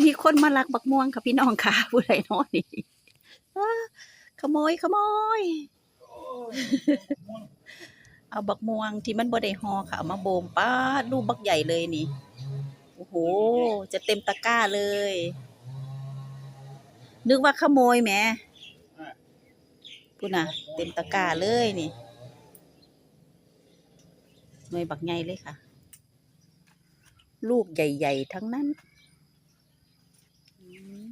มีคนมาลักบักม่วงค่ะพี่น้องค่ะผู้ใดเน้อนี่ขโมยขโมย เอาบักม่วงที่มันบ่ได้ห่อค่ะเอามาโบมป้าดลูกบักใหญ่เลยนี่โอ้โหจะเต็มตะกร้าเลย นึกว่าขโมยแหมพูดนะเต็มตะกร้าเลยนี่หน่วยบักใหญ่เลยค่ะ ลูกใหญ่ ๆ ทั้งนั้นอืม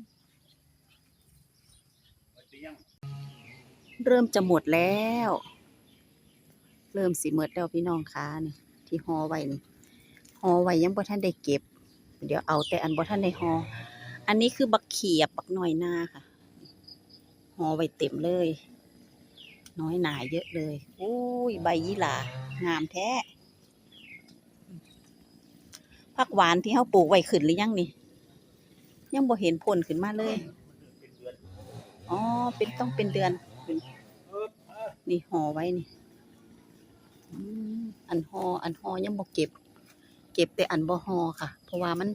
เริ่มจะหมดแล้ว เริ่มสิหมดแล้วพี่น้องคะนี่ที่ห่อไว้นี่ห่อไว้ยังบ่ท่านได้เก็บ เดี๋ยวเอาแต่อันบ่ท่านได้ห่ออันนี้คือบักเขียบบักหน้อยหน้าค่ะห่อไว้เต็มเลย น้อยหนาเยอะเลยโอ้ยใบยี่หร่างามแท้ผักหวานที่เขาปลูกไว้ขึ้นหรือยังนี่ยังบ่เห็นผลขึ้นมาเลย อ๋อ เป็นต้องเป็นเดือน นี่ห่อไว้นี่อันห่ออันห่อยังบ่เก็บ เก็บแต่อันบ่ห่อค่ะ เพราะว่ามัน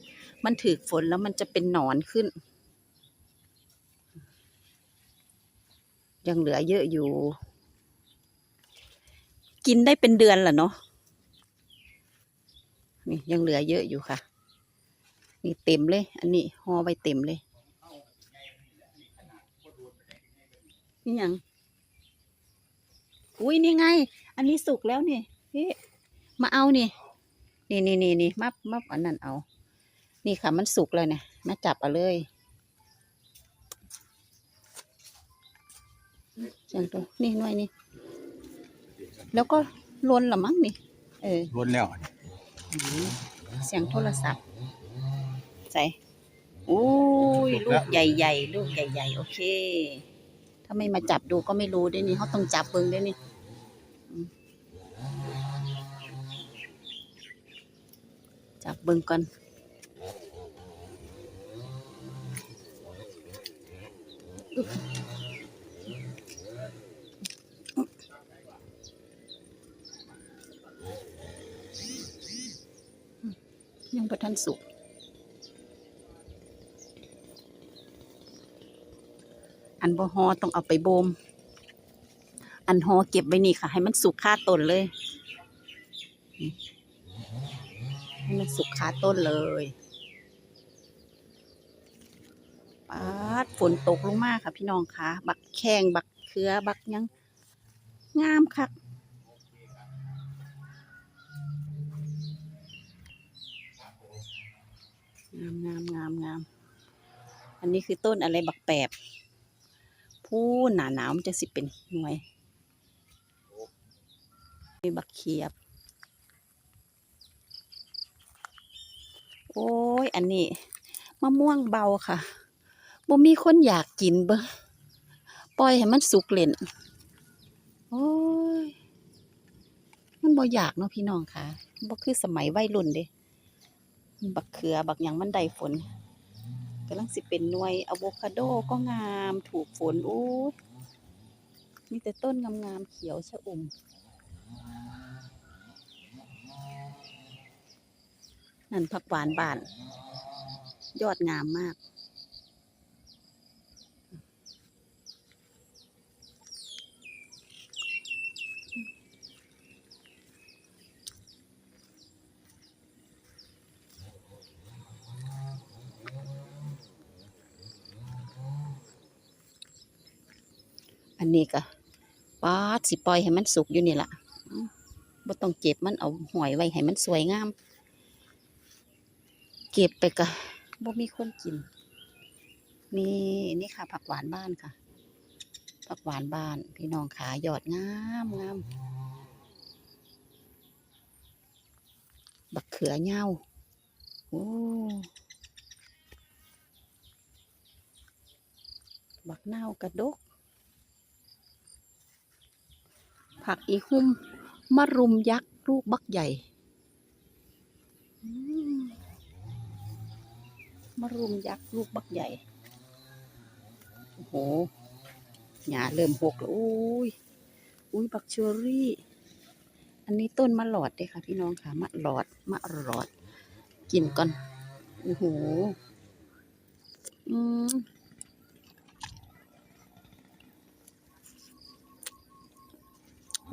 มันถือฝนแล้วมันจะเป็นหนอนขึ้น ยังเหลือเยอะอยู่ กินได้เป็นเดือนแหละเนาะนี่ยังเหลือเยอะอยู่ค่ะ นี่เต็มเลย อันนี้ห่อไว้เต็มเลยนี่ยัง อุ้ยนี่ไง อันนี้สุกแล้วนี่พี่มาเอานี่ นี่นี่นี่นี่มามาอันนั้นเอา นี่ค่ะมันสุกแล้วเนี่ยมาจับเอาเลยจังตัวนี่หน่วยนี่ แล้วก็ลนละมั้งนี่ เออล้นแล้วอืมเสียงโทรศัพท์ ใส่อุ้ย ลูกใหญ่ๆ ลูกใหญ่ ๆ โอเคถ้าไม่มาจับดูก็ไม่รู้ด้วยนี่เขาต้องจับเบิ้งด้วยนี่จับเบิ้งก่อนยังประทันสุก อันบ่ฮอต้องเอาไปโบมอันฮอเก็บไว้นี่ค่ะ ให้มันสุกคาต้นเลยนี่ให้มันสุกคาต้นเลยปาดฝนตกลงมาค่ะ พี่น้องค่ะ บักแข้งบักเขือบักยังงามคักงามงามงามงาม อันนี้คือต้นอะไรบักแปบ ผู้หนาหนาวมันจะสิเป็นหน่วย มีบักเขียบ โอ้ย อันนี้มะม่วงเบาค่ะบ่มีคนอยากกินเบิ่ปล่อยให้มันสุกเล่น โอ้ย มันบ่อยากเนาะพี่น้องค่ะบ่คือสมัยวัยรุ่นเด้บักเขือบักหยังมันได้ฝน กำลังสิเป็นหน่วยอะโวคาโดก็งามถูกฝนอู้มีแต่ต้นงามๆเขียวชะอุ่มนั่นผักหวานบาน ยอดงามมาก อันนี้ก็ปาดสิปล่อยให้มันสุกอยู่นี่แหละบ่ต้องเก็บมันเอาหอยไว้ให้มันสวยงาม เก็บไปกะบ่มีคนกิน นี่นี่ค่ะ ผักหวานบ้านค่ะ ผักหวานบ้าน พี่น้องขายอดงามงามบักเขือเหย้าโอ้บักเน่ากระดก ผักอีหุ่มมะรุมยักษ์ลูกบักใหญ่มมะรุมยักษ์ลูกบักใหญ่ โอ้โหหญ้าเริ่มหกแล้วอุ้ย อุ้ยบักเชอรี่ อันนี้ต้นมะหลอดเด้ค่ะ พี่น้องค่ะ มะหลอด มะหลอด กินก่อน โอ้โห อืม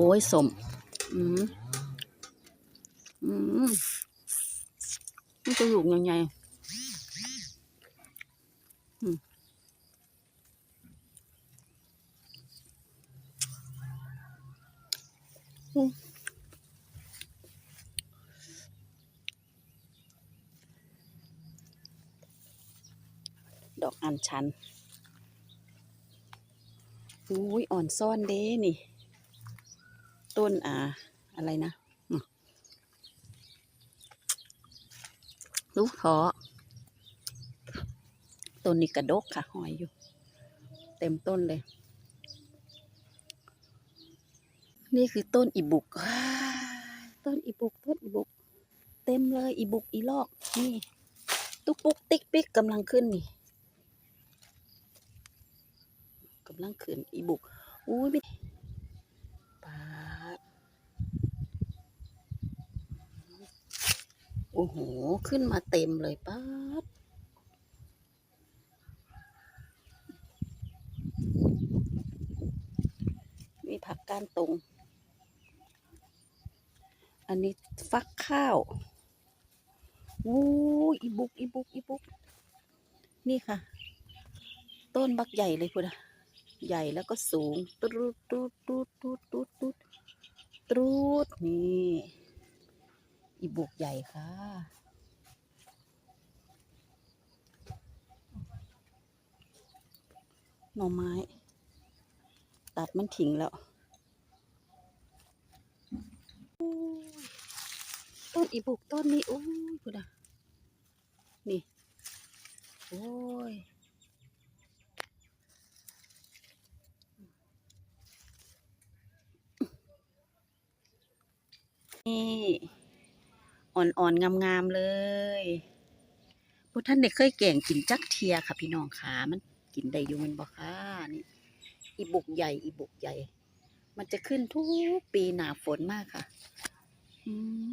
อ้ยสม อืมอืมมันจะอยู่ยังไงอืมอืมดอกอัญชันอุ้ยอ่อนซ่อนเด้นี่ ต้นอ่า อะไรนะลูกท้อต้นนี้กระดกค่ะหอยอยู่ เต็มต้นเลย นี่คือต้นอีบุก ต้นอีบุกต้นอีบุก เต็มเลยอีบุกอีลอก นี่ ตุ๊กปุ๊กติ๊กปิ๊กกำลังขึ้นนี่กำลังขึ้นอีบุก อุ้ยไม่ปาด โอ้โห ขึ้นมาเต็มเลยป้ามีผักก้านตรง อันนี้ฟักข้าวโอ้อีบุกอีบุกอีบุก นี่ค่ะ ต้นบักใหญ่เลยคุณอะใหญ่แล้วก็สูง ตรูดตรูดตรูดตรูดตรูดตรูดตรูดนี่ อีบุกใหญ่ค่ะ หน่อไม้ ตัดมันทิ้งแล้วโอ้ยต้นอีบุกต้นนี้โอ้ยคุณอะนี่ โอ้ยนี่ อ่อนๆ งามๆ เลยพวกท่านเด็กเคยแก่งกินจักเทียค่ะ พี่น้องขามันกินได้อยู่มันบ่ค่ะนี่อีบุกใหญ่อีบุกใหญ่ มันจะขึ้นทุกปีหนาฝนมากค่ะ อืม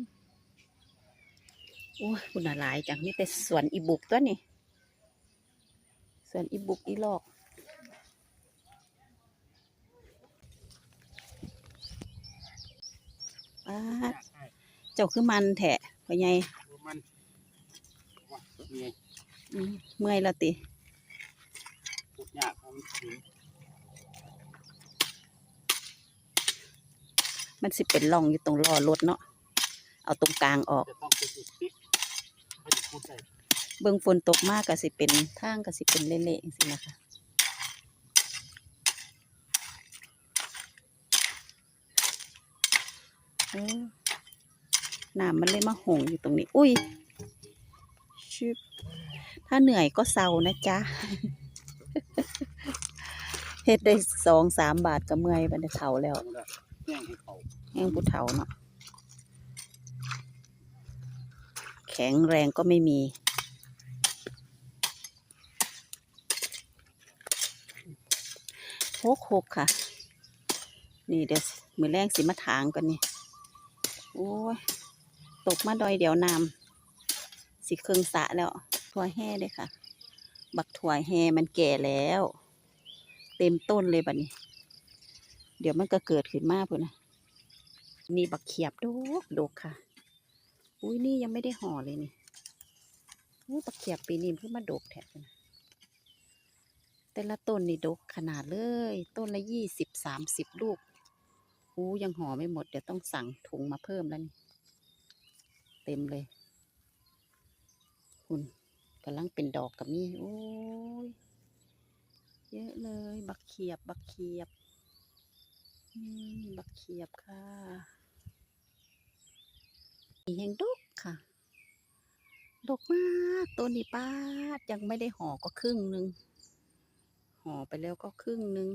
โอ้ยคุณน่ะหลายจังนี่แต่สวนอีบุกตัวนี่สวนอีบุกอีลอกป้าด จ้าคือมันแถะพ่อใหญ่มันว่านี่อืมเมื่อยแล้วติพูดยากมันถึงมันสิเป็นร่องอยู่ตรงล้อรถเนาะ เอาตรงกลางออกจะต้องเป็นจุดปิ๊กเขาจะพูดได้เบิ่งฝนตกมากก็สิเป็นทางก็สิเป็นเละๆจังซี่นะคะเออ น้ำมันเลยมาหงอยู่ตรงนี้ อุ้ยชิบถ้าเหนื่อยก็เศร้านะจ๊ะเฮ็ดได้สองสามบาทก็เมื่อยบันเฒ่าแล้วย่าแห้งผู้เฒ่าเนาะแข็งแรงก็ไม่มีหกหกค่ะ นี่เดี๋ยวมือแรงสิมาถางกันนี่ โอ้ย ตกมาดอยเดี๋ยวน้ำสิเครื่องสะแล้วถั่วแห่เลยค่ะ บักถั่วแห่มันแก่แล้ว เต็มต้นเลยบัดนี้ เดี๋ยวมันก็เกิดขึ้นมาพุ่นนะนี่บักเขียบดกดกค่ะ อุ้ยนี่ยังไม่ได้ห่อเลยนี่อู้บักเขียบปีนี้เพิ่งมาดกแท้นะแต่ละต้นนี่ดกขนาดเลย ต้นละยี่สิบสามสิบลูกอู้ยังห่อไม่หมด เดี๋ยวต้องสั่งถุงมาเพิ่มแล้วนี่ ต็มเลยคุณกำลังเป็นดอกกับนี่โอ้ยเยอะเลย บักเขียบ บักเขียบนี่บักเขียบค่ะนี่ยังดกค่ะ ดกมากต้นนี้ป้ายังไม่ได้ห่อก็ครึ่งหนึ่งห่อไปแล้วก็ครึ่งหนึ่ง